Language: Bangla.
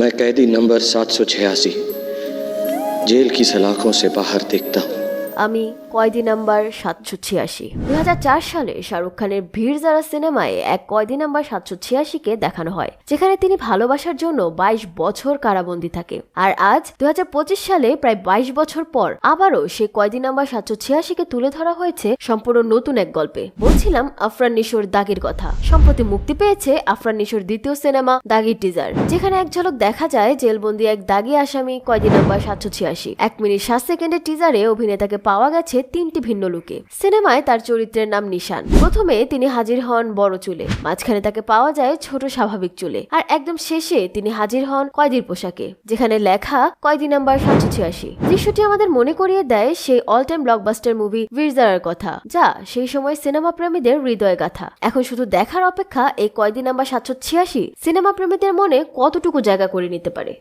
मैं कैदी नंबर 786 जेल की सलाखों से बाहर देखता हूँ। আমি কয়দি নাম্বার সাতশো ছিয়াশি। দুই সালে শাহরুখ খানের ভিড় যারা সিনেমায় এক কয়দি নাম্বার সাতশো ছিয়াশিকে দেখানো হয়, যেখানে তিনি ভালোবাসার জন্য বাইশ বছর কারাবন্দী থাকে। আর আজ দু হাজার পঁচিশ সালে প্রায় বাইশ বছর পর আবারও সেই কয়দি নাম্বার সাতশো ছিয়াশিকে তুলে ধরা হয়েছে সম্পূর্ণ নতুন এক গল্পে। বলছিলাম আফরান নিশোর দাগের কথা। সম্প্রতি মুক্তি পেয়েছে আফরান নিশোর দ্বিতীয় সিনেমা দাগির টিজার, যেখানে এক ঝলক দেখা যায় জেলবন্দি এক দাগি আসামি কয়দি নাম্বার সাতশো ছিয়াশি। এক মিনিট সাত সেকেন্ডের টিজারে অভিনেতাকে পাওয়া গেছে তিনটি ভিন্ন লুকে। সিনেমায় তার চরিত্রের নাম নিশান। প্রথমে তিনি হাজির হন বড় চুলে। মাঝখানে তাকে পাওয়া যায় ছোট স্বাভাবিক চুলে। আর একদম শেষে তিনি হাজির হন কয়দির পোশাকে, যেখানে লেখা, কয়দি নাম্বার সাতশো ছিয়াশি দৃশ্যটি আমাদের মনে করিয়ে দেয় সেই অল টাইম ব্লকবাস্টার মুভি বীরজারার কথা, যা সেই সময় সিনেমা প্রেমীদের হৃদয় গাথা। এখন শুধু দেখার অপেক্ষা এই কয়দি নাম্বার সাতশো ছিয়াশি সিনেমা প্রেমীদের মনে কতটুকু জায়গা করে নিতে পারে?